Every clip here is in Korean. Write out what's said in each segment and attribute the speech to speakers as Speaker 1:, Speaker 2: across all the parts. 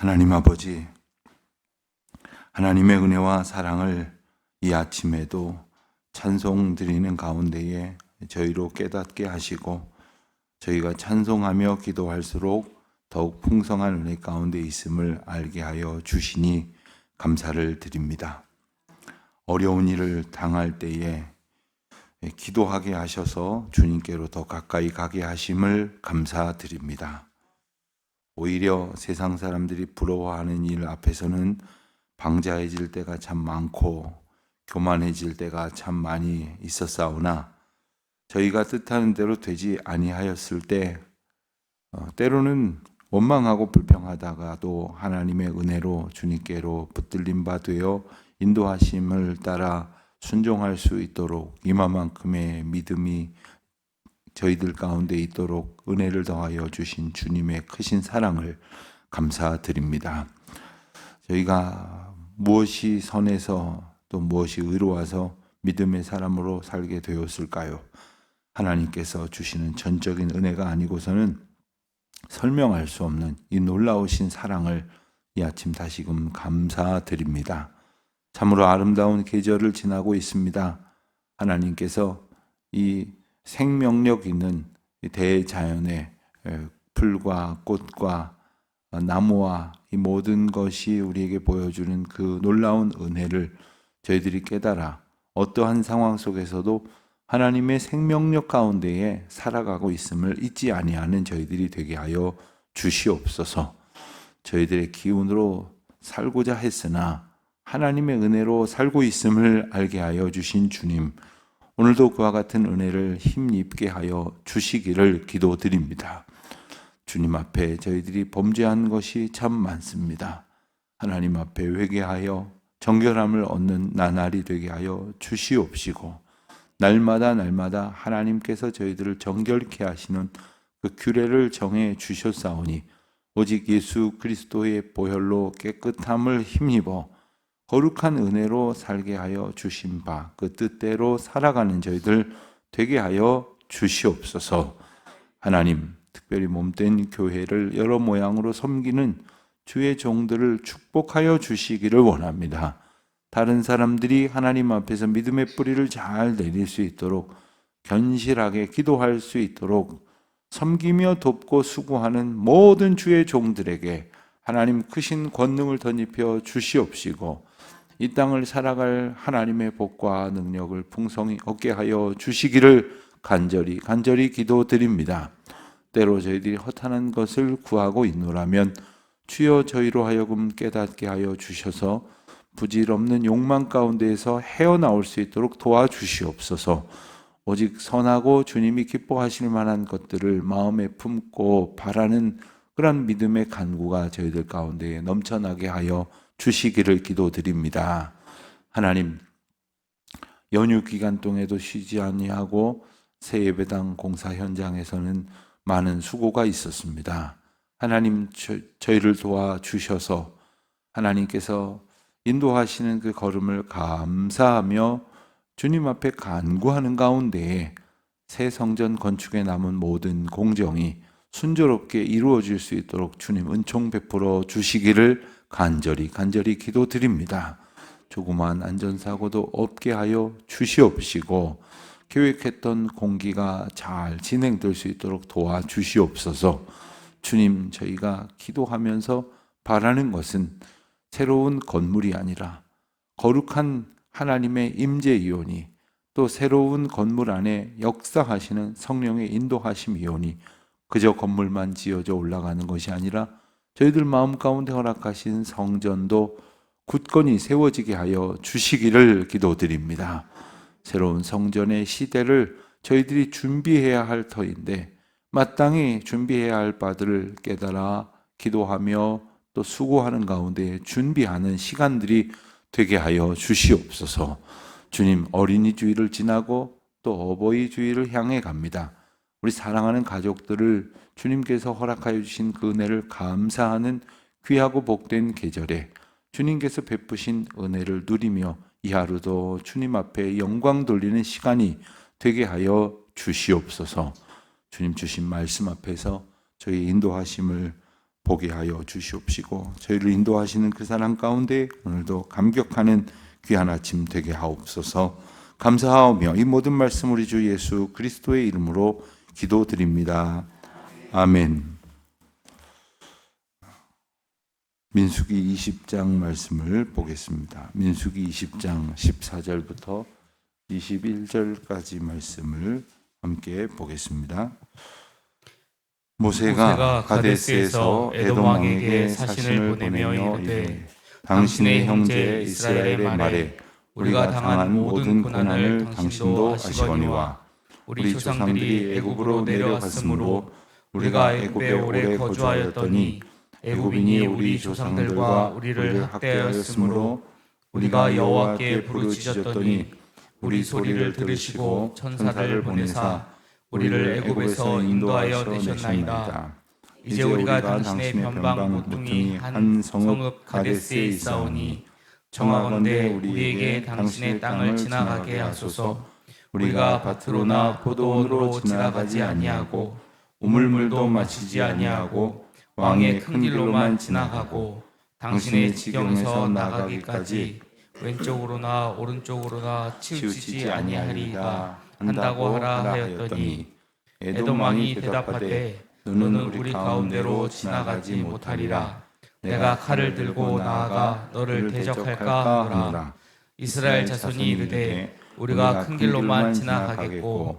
Speaker 1: 하나님 아버지, 하나님의 은혜와 사랑을 이 아침에도 찬송 드리는 가운데에 저희로 깨닫게 하시고 저희가 찬송하며 기도할수록 더욱 풍성한 은혜 가운데 있음을 알게 하여 주시니 감사를 드립니다. 어려운 일을 당할 때에 기도하게 하셔서 주님께로 더 가까이 가게 하심을 감사드립니다. 오히려 세상 사람들이 부러워하는 일 앞에서는 방자해질 때가 참 많고 교만해질 때가 참 많이 있었사오나 저희가 뜻하는 대로 되지 아니하였을 때 어, 때로는 원망하고 불평하다가도 하나님의 은혜로 주님께로 붙들림 바 되어 인도하심을 따라 순종할 수 있도록 이마만큼의 믿음이 저희들 가운데 있도록 은혜를 더하여 주신 주님의 크신 사랑을 감사드립니다. 저희가 무엇이 선해서 또 무엇이 의로워서 믿음의 사람으로 살게 되었을까요? 하나님께서 주시는 전적인 은혜가 아니고서는 설명할 수 없는 이 놀라우신 사랑을 이 아침 다시금 감사드립니다. 참으로 아름다운 계절을 지나고 있습니다. 하나님께서 이 생명력 있는 대자연의 풀과 꽃과 나무와 이 모든 것이 우리에게 보여주는 그 놀라운 은혜를 저희들이 깨달아 어떠한 상황 속에서도 하나님의 생명력 가운데에 살아가고 있음을 잊지 아니하는 저희들이 되게 하여 주시옵소서. 저희들의 기운으로 살고자 했으나 하나님의 은혜로 살고 있음을 알게 하여 주신 주님, 오늘도 그와 같은 은혜를 힘입게 하여 주시기를 기도드립니다. 주님 앞에 저희들이 범죄한 것이 참 많습니다. 하나님 앞에 회개하여 정결함을 얻는 나날이 되게 하여 주시옵시고, 날마다 날마다 하나님께서 저희들을 정결케 하시는 그 규례를 정해 주셨사오니, 오직 예수 그리스도의 보혈로 깨끗함을 힘입어 거룩한 은혜로 살게 하여 주신 바 그 뜻대로 살아가는 저희들 되게 하여 주시옵소서. 하나님, 특별히 몸된 교회를 여러 모양으로 섬기는 주의 종들을 축복하여 주시기를 원합니다. 다른 사람들이 하나님 앞에서 믿음의 뿌리를 잘 내릴 수 있도록 견실하게 기도할 수 있도록 섬기며 돕고 수고하는 모든 주의 종들에게 하나님 크신 권능을 덧입혀 주시옵시고 이 땅을 살아갈 하나님의 복과 능력을 풍성히 얻게 하여 주시기를 간절히 간절히 기도드립니다. 때로 저희들이 허탄한 것을 구하고 있노라면 주여 저희로 하여금 깨닫게 하여 주셔서 부질없는 욕망 가운데에서 헤어나올 수 있도록 도와주시옵소서. 오직 선하고 주님이 기뻐하실 만한 것들을 마음에 품고 바라는 그런 믿음의 간구가 저희들 가운데 넘쳐나게 하여 주시기를 기도드립니다. 하나님, 연휴 기간 동에도 쉬지 아니하고 새 예배당 공사 현장에서는 많은 수고가 있었습니다. 하나님 저, 저희를 도와 주셔서 하나님께서 인도하시는 그 걸음을 감사하며 주님 앞에 간구하는 가운데에 새 성전 건축에 남은 모든 공정이 순조롭게 이루어질 수 있도록 주님 은총 베풀어 주시기를 간절히 간절히 기도드립니다. 조그만 안전사고도 없게 하여 주시옵시고 계획했던 공기가 잘 진행될 수 있도록 도와주시옵소서. 주님, 저희가 기도하면서 바라는 것은 새로운 건물이 아니라 거룩한 하나님의 임재이오니 또 새로운 건물 안에 역사하시는 성령의 인도하심이오니 그저 건물만 지어져 올라가는 것이 아니라 저희들 마음 가운데 허락하신 성전도 굳건히 세워지게 하여 주시기를 기도드립니다. 새로운 성전의 시대를 저희들이 준비해야 할 터인데 마땅히 준비해야 할 바들을 깨달아 기도하며 또 수고하는 가운데 준비하는 시간들이 되게 하여 주시옵소서. 주님 어린이 주일을 지나고 또 어버이 주일을 향해 갑니다. 우리 사랑하는 가족들을 주님께서 허락하여 주신 그 은혜를 감사하는 귀하고 복된 계절에 주님께서 베푸신 은혜를 누리며 이 하루도 주님 앞에 영광 돌리는 시간이 되게 하여 주시옵소서. 주님 주신 말씀 앞에서 저희 인도하심을 보게 하여 주시옵시고 저희를 인도하시는 그 사랑 가운데 오늘도 감격하는 귀한 아침 되게 하옵소서. 감사하오며 이 모든 말씀 우리 주 예수 그리스도의 이름으로 기도드립니다. 아멘. 민수기 20장 말씀을 보겠습니다. 민수기 20장 14절부터 21절까지 말씀을 함께 보겠습니다. 모세가
Speaker 2: 모세가
Speaker 1: 가데스에서
Speaker 2: 가데스에서
Speaker 1: 에돔 왕에게 사신을 보내며 이르되 당신의 형제 이스라엘의 말에 우리가 당한 모든 고난을 당신도 아시거니와 우리 조상들이 애굽으로 내려갔으므로 우리가 애굽에 오래 거주하였더니 애굽인이 우리 조상들과 우리를 학대하였으므로 우리가 여호와께 부르짖었더니 우리 소리를 들으시고 천사를 보내사 우리를 애굽에서 인도하여 내셨나이다. 이제 우리가 당신의 변방 모퉁이 한 성읍 가데스에 있사오니 정하건대 우리에게 당신의 땅을 지나가게 하소서. 우리가 밭으로나 포도원으로 지나가지 아니하고 우물물도 마시지 아니하고 왕의 큰 길로만 지나가고 당신의 지경에서 나가기까지
Speaker 2: 왼쪽으로나 오른쪽으로나 치우치지 아니하리이다 한다고 하라 하였더니 에돔 왕이 대답하되 너는 우리 가운데로 지나가지 못하리라. 내가 칼을 들고 나아가 너를 대적할까 하노라. 이스라엘 자손이 이르되 우리가 큰 길로만 지나가겠고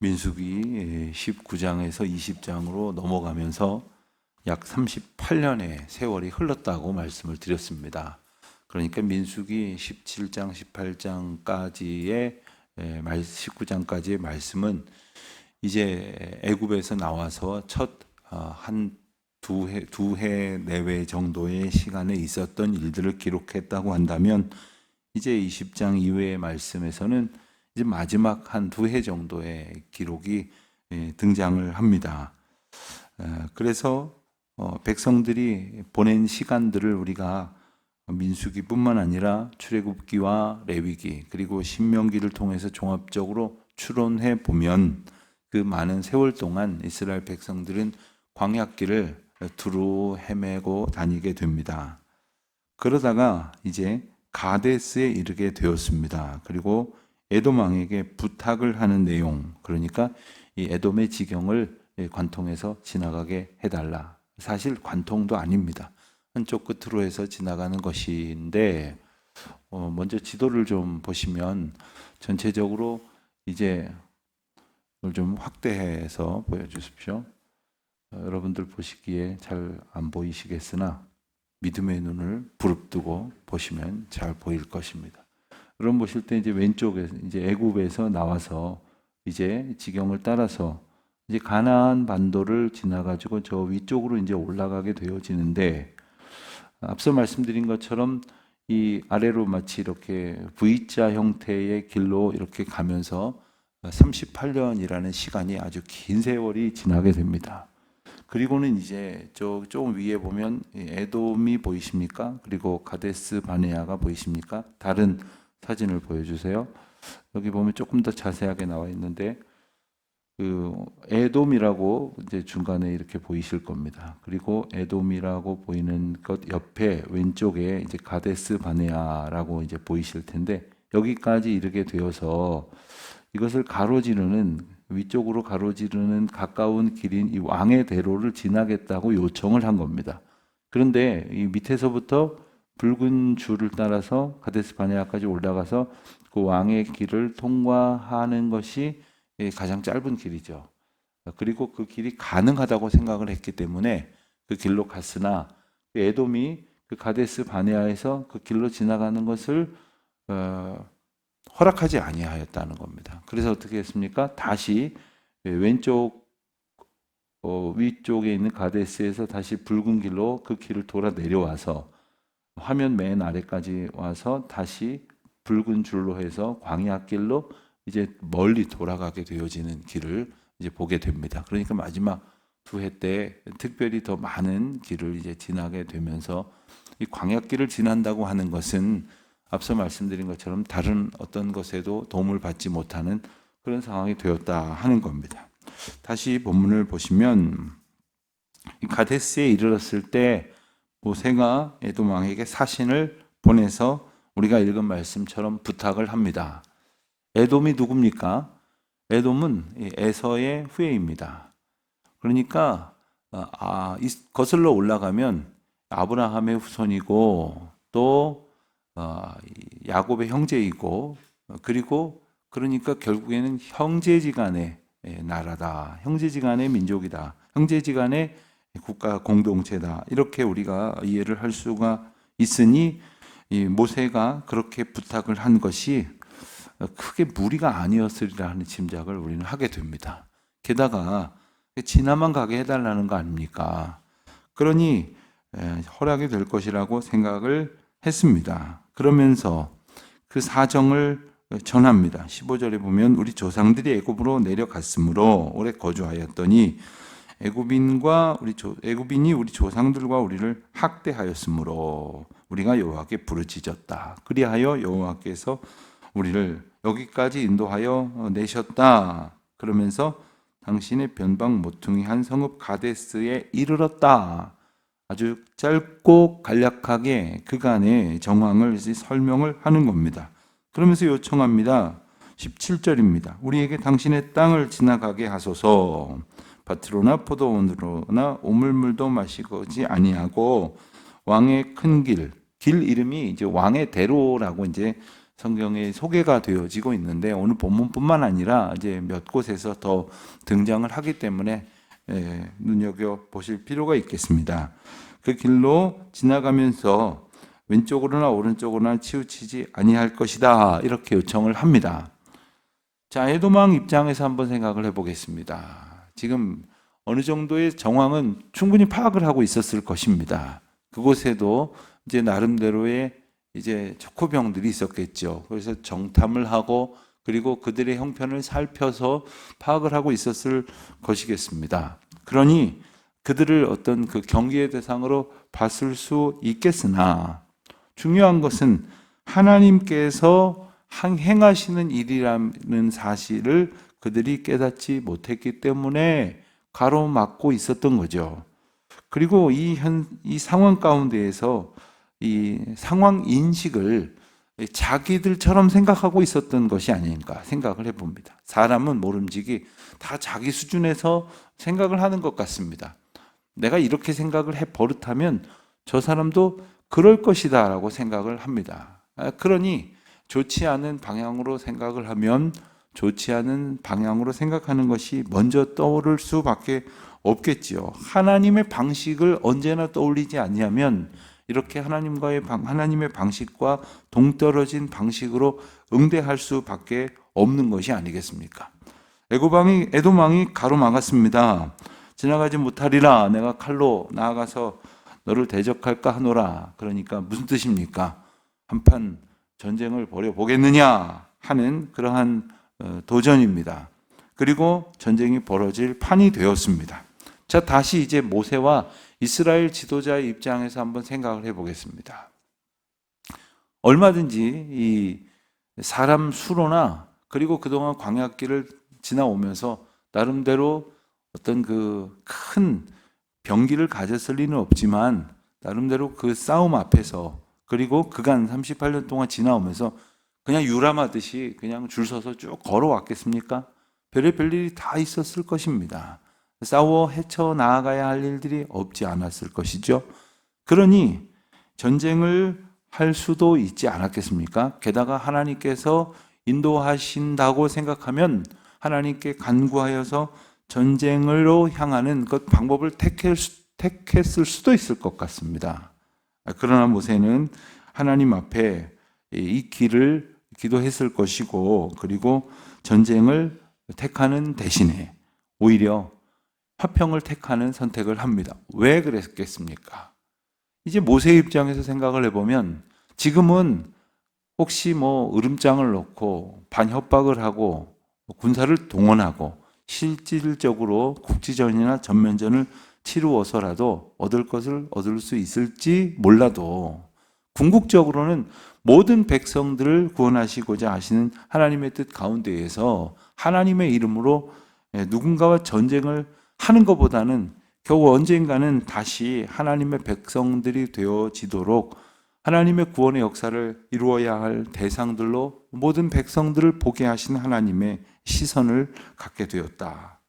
Speaker 1: 민수기 19장에서 20장으로 넘어가면서 약 38년의 세월이 흘렀다고 말씀을 드렸습니다. 그러니까 민수기 17장, 18장까지의 19장까지의 말씀은 이제 애굽에서 나와서 첫 한 두 해, 두해 내외 정도의 시간에 있었던 일들을 기록했다고 한다면 이제 20장 이외의 말씀에서는 이제 마지막 한 두 해 정도의 기록이 예, 등장을 합니다. 어, 그래서 어, 백성들이 보낸 시간들을 우리가 민수기뿐만 아니라 출애굽기와 레위기 그리고 신명기를 통해서 종합적으로 추론해 보면 그 많은 세월 동안 이스라엘 백성들은 광야길을 두루 헤매고 다니게 됩니다. 그러다가 이제 가데스에 이르게 되었습니다. 그리고 에돔 왕에게 부탁을 하는 내용, 그러니까 이 에돔의 지경을 관통해서 지나가게 해달라. 사실 관통도 아닙니다. 한쪽 끝으로 해서 지나가는 것인데, 어, 먼저 지도를 좀 보시면 전체적으로 이제 좀 확대해서 보여주십시오. 어, 여러분들 보시기에 잘 안 보이시겠으나 믿음의 눈을 부릅뜨고 보시면 잘 보일 것입니다. 여러분 보실 때 이제 왼쪽에 이제 애굽에서 나와서 이제 지경을 따라서 이제 가나안 반도를 지나 가지고 저 위쪽으로 이제 올라가게 되어지는데 앞서 말씀드린 것처럼 이 아래로 마치 이렇게 V자 형태의 길로 이렇게 가면서 38년이라는 시간이 아주 긴 세월이 지나게 됩니다. 그리고는 이제 저 조금 위에 보면 에돔이 보이십니까? 그리고 가데스 바네아가 보이십니까? 다른 사진을 보여주세요. 여기 보면 조금 더 자세하게 나와 있는데 그 에돔이라고 이제 중간에 이렇게 보이실 겁니다. 그리고 에돔이라고 보이는 것 옆에 왼쪽에 이제 가데스 바네아라고 이제 보이실 텐데 여기까지 이르게 되어서 이것을 가로지르는 위쪽으로 가로지르는 가까운 길인 이 왕의 대로를 지나겠다고 요청을 한 겁니다. 그런데 이 밑에서부터 붉은 줄을 따라서 가데스 바네아까지 올라가서 그 왕의 길을 통과하는 것이 가장 짧은 길이죠. 그리고 그 길이 가능하다고 생각을 했기 때문에 그 길로 갔으나 그 에돔이 그 가데스 바네아에서 그 길로 지나가는 것을 어, 허락하지 아니하였다는 겁니다. 그래서 어떻게 했습니까? 다시 왼쪽 어, 위쪽에 있는 가데스에서 다시 붉은 길로 그 길을 돌아 내려와서 화면 맨 아래까지 와서 다시 붉은 줄로 해서 광야길로 이제 멀리 돌아가게 되어지는 길을 이제 보게 됩니다. 그러니까 마지막 두 해 때 특별히 더 많은 길을 이제 지나게 되면서 이 광야길을 지난다고 하는 것은 앞서 말씀드린 것처럼 다른 어떤 것에도 도움을 받지 못하는 그런 상황이 되었다 하는 겁니다. 다시 본문을 보시면 이 가데스에 이르렀을 때 모세가 에돔 왕에게 사신을 보내서 우리가 읽은 말씀처럼 부탁을 합니다. 에돔이 누굽니까? 에돔은 이 에서의 후예입니다. 그러니까 아, 이- 거슬러 올라가면 아브라함의 후손이고 또 어, 이 야곱의 형제이고 어, 그리고 그러니까 결국에는 형제지간의 예, 나라다, 형제지간의 민족이다, 형제지간의 국가 공동체다 이렇게 우리가 이해를 할 수가 있으니 이 모세가 그렇게 부탁을 한 것이 어, 크게 무리가 아니었으리라 하는 짐작을 우리는 하게 됩니다. 게다가 지나만 가게 해달라는 거 아닙니까? 그러니 에, 허락이 될 것이라고 생각을 했습니다. 그러면서 그 사정을 전합니다. 15절에 보면 우리 조상들이 애굽으로 내려갔으므로 오래 거주하였더니 애굽인과 우리 조, 애굽인이 우리 조상들과 우리를 학대하였으므로 우리가 여호와께 부르짖었다. 그리하여 여호와께서 우리를 여기까지 인도하여 어, 내셨다. 그러면서 당신의 변방 모퉁이 한 성읍 가데스에 이르렀다. 아주 짧고 간략하게 그간의 정황을 설명을 하는 겁니다. 그러면서 요청합니다. 17절입니다. 우리에게 당신의 땅을 지나가게 하소서. 밭으로나 포도원으로나 오물물도 마시고지 아니하고 왕의 큰 길, 길 이름이 이제 왕의 대로라고 이제 성경에 소개가 되어지고 있는데 오늘 본문뿐만 아니라 이제 몇 곳에서 더 등장을 하기 때문에 예, 눈여겨 보실 필요가 있겠습니다. 그 길로 지나가면서 왼쪽으로나 오른쪽으로나 치우치지 아니할 것이다 이렇게 요청을 합니다. 자 에도망 입장에서 한번 생각을 해보겠습니다. 지금 어느 정도의 정황은 충분히 파악을 하고 있었을 것입니다. 그곳에도 이제 나름대로의 이제 초코병들이 있었겠죠. 그래서 정탐을 하고 그리고 그들의 형편을 살펴서 파악을 하고 있었을 것이겠습니다. 그러니 그들을 어떤 그 경계의 대상으로 봤을 수 있겠으나 중요한 것은 하나님께서 한- 행하시는 일이라는 사실을 그들이 깨닫지 못했기 때문에 가로막고 있었던 거죠. 그리고 이 현, 이 상황 가운데에서 이 상황 인식을 자기들처럼 생각하고 있었던 것이 아닌가 생각을 해봅니다. 사람은 모름지기 다 자기 수준에서 생각을 하는 것 같습니다. 내가 이렇게 생각을 해 버릇하면 저 사람도 그럴 것이다 라고 생각을 합니다. 아, 그러니 좋지 않은 방향으로 생각을 하면 좋지 않은 방향으로 생각하는 것이 먼저 떠오를 수밖에 없겠지요. 하나님의 방식을 언제나 떠올리지 않냐면 이렇게 하나님과의 방, 하나님의 방식과 동떨어진 방식으로 응대할 수밖에 없는 것이 아니겠습니까? 애고방이 에도망이 가로막았습니다. 지나가지 못하리라 내가 칼로 나아가서 너를 대적할까 하노라. 그러니까 무슨 뜻입니까? 한판 전쟁을 벌여 보겠느냐 하는 그러한 어, 도전입니다. 그리고 전쟁이 벌어질 판이 되었습니다. 자, 다시 이제 모세와 이스라엘 지도자의 입장에서 한번 생각을 해 보겠습니다. 얼마든지 이 사람 수로나 그리고 그동안 광야길을 지나오면서 나름대로 어떤 그 큰 병기를 가졌을 리는 없지만 나름대로 그 싸움 앞에서 그리고 그간 38년 동안 지나오면서 그냥 유람하듯이 그냥 줄 서서 쭉 걸어왔겠습니까? 별의 별 일이 다 있었을 것입니다. 싸워 헤쳐 나아가야 할 일들이 없지 않았을 것이죠. 그러니 전쟁을 할 수도 있지 않았겠습니까? 게다가 하나님께서 인도하신다고 생각하면 하나님께 간구하여서 전쟁으로 향하는 그 방법을 택했을 수도 있을 것 같습니다. 그러나 모세는 하나님 앞에 이 길을 기도했을 것이고 그리고 전쟁을 택하는 대신에 오히려 화평을 택하는 선택을 합니다. 왜 그랬겠습니까? 이제 모세 입장에서 생각을 해보면 지금은 혹시 뭐 으름장을 놓고 반협박을 하고 군사를 동원하고 실질적으로 국지전이나 전면전을 치루어서라도 얻을 것을 얻을 수 있을지 몰라도 궁극적으로는 모든 백성들을 구원하시고자 하시는 하나님의 뜻 가운데에서 하나님의 이름으로 예, 누군가와 전쟁을 하는 것보다는 겨우 언젠가는 다시 하나님의 백성들이 되어지도록 하나님의 구원의 역사를 이루어야 할 대상들로 모든 백성들을 보게 하신 하나님의 시선을 갖게 되었다.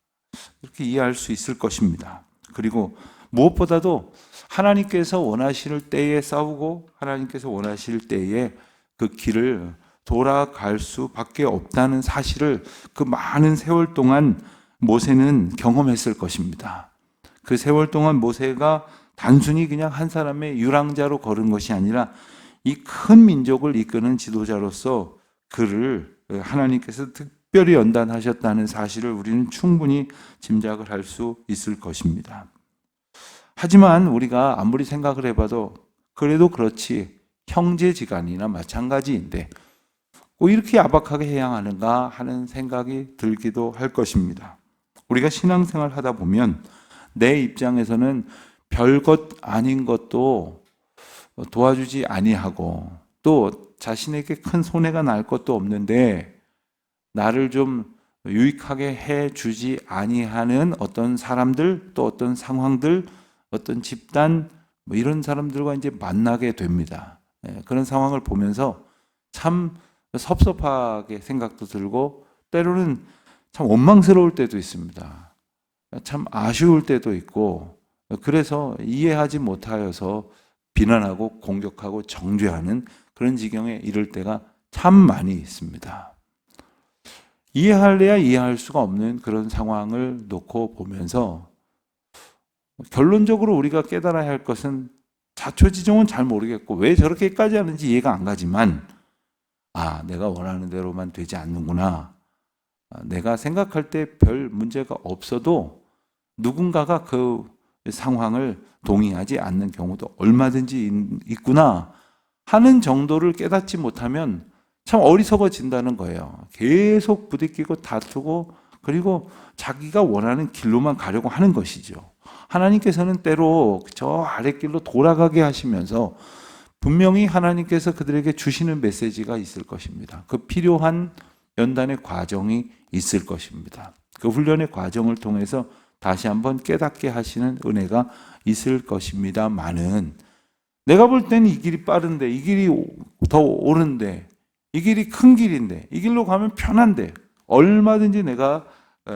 Speaker 1: 이렇게 이해할 수 있을 것입니다. 그리고 무엇보다도 하나님께서 원하실 때에 싸우고 하나님께서 원하실 때에 그 길을 돌아갈 수밖에 없다는 사실을 그 많은 세월 동안 모세는 경험했을 것입니다. 그 세월 동안 모세가 단순히 그냥 한 사람의 유랑자로 걸은 것이 아니라 이 큰 민족을 이끄는 지도자로서 그를 하나님께서 특별히 연단하셨다는 사실을 우리는 충분히 짐작을 할 수 있을 것입니다. 하지만 우리가 아무리 생각을 해봐도 그래도 그렇지 형제지간이나 마찬가지인데 꼭 이렇게 야박하게 해야 하는가 하는 생각이 들기도 할 것입니다. 우리가 신앙생활 하다 보면 내 입장에서는 별것 아닌 것도 도와주지 아니하고 또 자신에게 큰 손해가 날 것도 없는데 나를 좀 유익하게 해 주지 아니하는 어떤 사람들 또 어떤 상황들 어떤 집단 뭐 이런 사람들과 이제 만나게 됩니다. 예, 그런 상황을 보면서 참 섭섭하게 생각도 들고 때로는 참 원망스러울 때도 있습니다. 참 아쉬울 때도 있고 그래서 이해하지 못하여서 비난하고 공격하고 정죄하는 그런 지경에 이를 때가 참 많이 있습니다. 이해할래야 이해할 수가 없는 그런 상황을 놓고 보면서 결론적으로 우리가 깨달아야 할 것은 자초지종은 잘 모르겠고 왜 저렇게까지 하는지 이해가 안 가지만 아 내가 원하는 대로만 되지 않는구나 아, 내가 생각할 때 별 문제가 없어도 누군가가 그 상황을 동의하지 않는 경우도 얼마든지 있- 있구나 하는 정도를 깨닫지 못하면 참 어리석어진다는 거예요. 계속 부딪히고 다투고 그리고 자기가 원하는 길로만 가려고 하는 것이죠. 하나님께서는 때로 저 아랫길로 돌아가게 하시면서 분명히 하나님께서 그들에게 주시는 메시지가 있을 것입니다. 그 필요한 연단의 과정이 있을 것입니다. 그 훈련의 과정을 통해서 다시 한번 깨닫게 하시는 은혜가 있을 것입니다만은 내가 볼 때는 이 길이 빠른데 이 길이 더 옳은데 이 길이 큰 길인데 이 길로 가면 편한데 얼마든지 내가 에,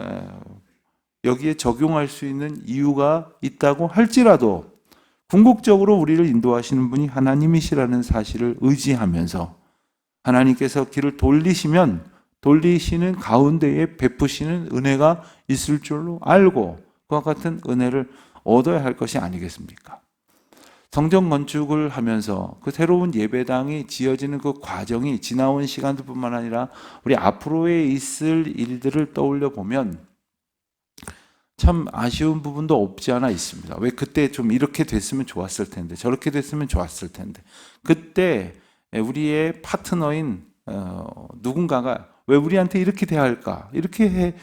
Speaker 1: 여기에 적용할 수 있는 이유가 있다고 할지라도 궁극적으로 우리를 인도하시는 분이 하나님이시라는 사실을 의지하면서 하나님께서 길을 돌리시면 돌리시는 가운데에 베푸시는 은혜가 있을 줄로 알고 그와 같은 은혜를 얻어야 할 것이 아니겠습니까? 성전 건축을 하면서 그 새로운 예배당이 지어지는 그 과정이 지나온 시간들뿐만 아니라 우리 앞으로에 있을 일들을 떠올려 보면 참 아쉬운 부분도 없지 않아 있습니다. 왜 그때 좀 이렇게 됐으면 좋았을 텐데 저렇게 됐으면 좋았을 텐데. 그때 우리의 파트너인 어, 누군가가 왜 우리한테 이렇게 대할까? 이렇게 해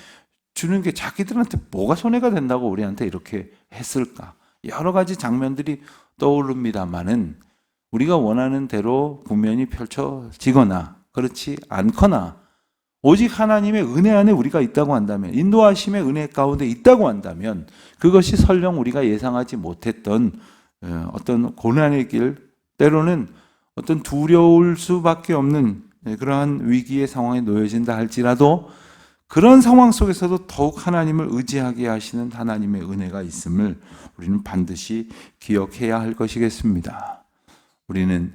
Speaker 1: 주는 게 자기들한테 뭐가 손해가 된다고 우리한테 이렇게 했을까? 여러 가지 장면들이 떠오릅니다만은 우리가 원하는 대로 국면이 펼쳐지거나 그렇지 않거나 오직 하나님의 은혜 안에 우리가 있다고 한다면 인도하심의 은혜 가운데 있다고 한다면 그것이 설령 우리가 예상하지 못했던 어, 어떤 고난의 길 때로는 어떤 두려울 수밖에 없는 예, 그러한 위기의 상황에 놓여진다 할지라도 그런 상황 속에서도 더욱 하나님을 의지하게 하시는 하나님의 은혜가 있음을 우리는 반드시 기억해야 할 것이겠습니다. 우리는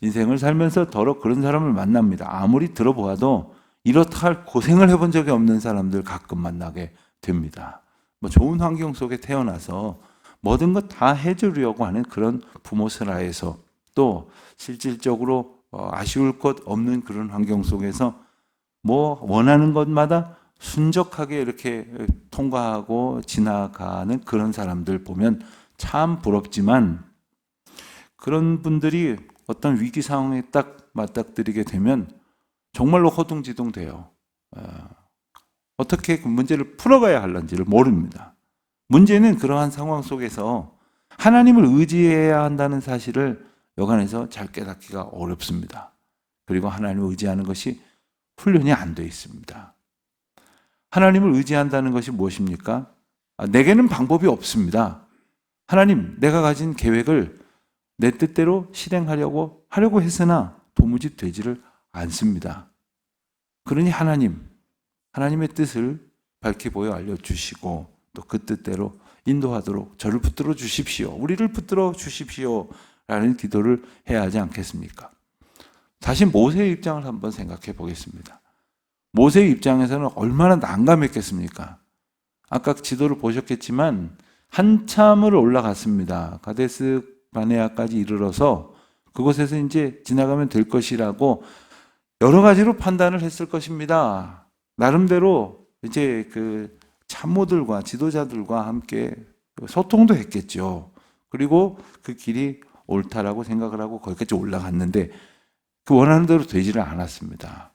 Speaker 1: 인생을 살면서 더러 그런 사람을 만납니다. 아무리 들어보아도 이렇다 할 고생을 해본 적이 없는 사람들 가끔 만나게 됩니다. 뭐 좋은 환경 속에 태어나서 모든 것 다 해주려고 하는 그런 부모 슬하에서 또 실질적으로 어, 아쉬울 것 없는 그런 환경 속에서 뭐 원하는 것마다 순적하게 이렇게 통과하고 지나가는 그런 사람들 보면 참 부럽지만 그런 분들이 어떤 위기 상황에 딱 맞닥뜨리게 되면 정말로 허둥지둥 돼요. 어, 어떻게 그 문제를 풀어가야 할런지를 모릅니다. 문제는 그러한 상황 속에서 하나님을 의지해야 한다는 사실을 여간에서 잘 깨닫기가 어렵습니다. 그리고 하나님을 의지하는 것이 훈련이 안 돼 있습니다. 하나님을 의지한다는 것이 무엇입니까? 아, 내게는 방법이 없습니다. 하나님, 내가 가진 계획을 내 뜻대로 실행하려고 하려고 했으나 도무지 되지를 않습니다. 그러니 하나님, 하나님의 뜻을 밝히 보여 알려주시고 또 그 뜻대로 인도하도록 저를 붙들어 주십시오. 우리를 붙들어 주십시오. 라는 기도를 해야 하지 않겠습니까? 다시 모세의 입장을 한번 생각해 보겠습니다. 모세의 입장에서는 얼마나 난감했겠습니까? 아까 지도를 보셨겠지만 한참을 올라갔습니다. 가데스 바네아까지 이르러서 그곳에서 이제 지나가면 될 것이라고 여러 가지로 판단을 했을 것입니다. 나름대로 이제 그 참모들과 지도자들과 함께 소통도 했겠죠. 그리고 그 길이 옳다라고 생각을 하고 거기까지 올라갔는데 그 원하는 대로 되지를 않았습니다.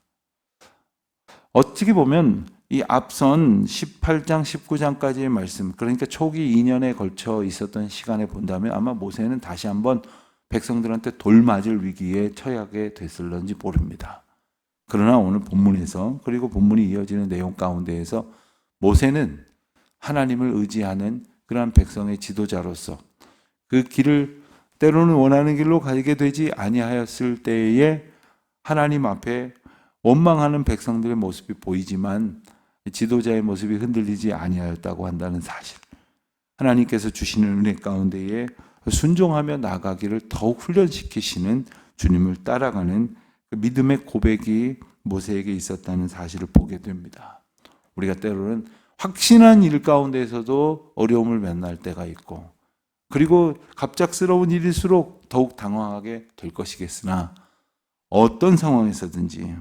Speaker 1: 어떻게 보면 이 앞선 18장, 19장까지의 말씀, 그러니까 초기 2년에 걸쳐 있었던 시간에 본다면 아마 모세는 다시 한번 백성들한테 돌맞을 위기에 처하게 됐을런지 모릅니다. 그러나 오늘 본문에서 그리고 본문이 이어지는 내용 가운데에서 모세는 하나님을 의지하는 그러한 백성의 지도자로서 그 길을 때로는 원하는 길로 가게 되지 아니하였을 때에 하나님 앞에 원망하는 백성들의 모습이 보이지만 지도자의 모습이 흔들리지 아니하였다고 한다는 사실. 하나님께서 주시는 은혜 가운데에 순종하며 나가기를 더욱 훈련시키시는 주님을 따라가는 그 믿음의 고백이 모세에게 있었다는 사실을 보게 됩니다. 우리가 때로는 확신한 일 가운데에서도 어려움을 만날 때가 있고, 그리고 갑작스러운 일일수록 더욱 당황하게 될 것이겠으나, 어떤 상황에서든지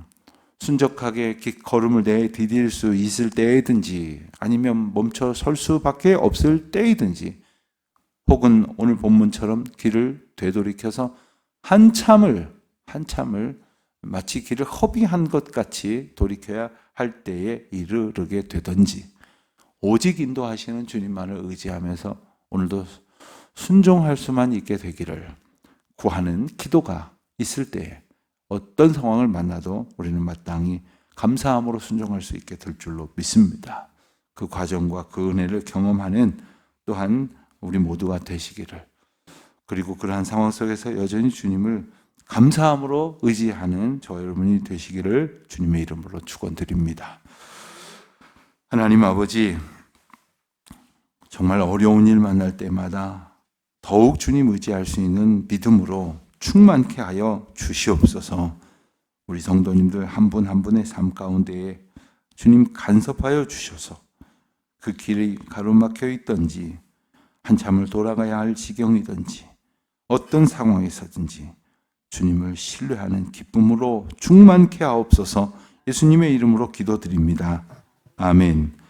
Speaker 1: 순적하게 걸음을 내디딜 수 있을 때이든지, 아니면 멈춰 설 수밖에 없을 때이든지, 혹은 오늘 본문처럼 길을 되돌이켜서 한참을, 한참을 마치 길을 허비한 것 같이 돌이켜야 할 때에 이르게 되든지 오직 인도하시는 주님만을 의지하면서 오늘도 순종할 수만 있게 되기를 구하는 기도가 있을 때에 어떤 상황을 만나도 우리는 마땅히 감사함으로 순종할 수 있게 될 줄로 믿습니다. 그 과정과 그 은혜를 경험하는 또한 우리 모두가 되시기를 그리고 그러한 상황 속에서 여전히 주님을 감사함으로 의지하는 저 여러분이 되시기를 주님의 이름으로 축원드립니다. 하나님 아버지 정말 어려운 일 만날 때마다 더욱 주님 의지할 수 있는 믿음으로 충만케 하여 주시옵소서. 우리 성도님들 한 분 한 분의 삶 가운데에 주님 간섭하여 주셔서 그 길이 가로막혀 있던지 한참을 돌아가야 할 지경이든지 어떤 상황에서든지 주님을 신뢰하는 기쁨으로 충만케 하옵소서 예수님의 이름으로 기도드립니다. 아멘.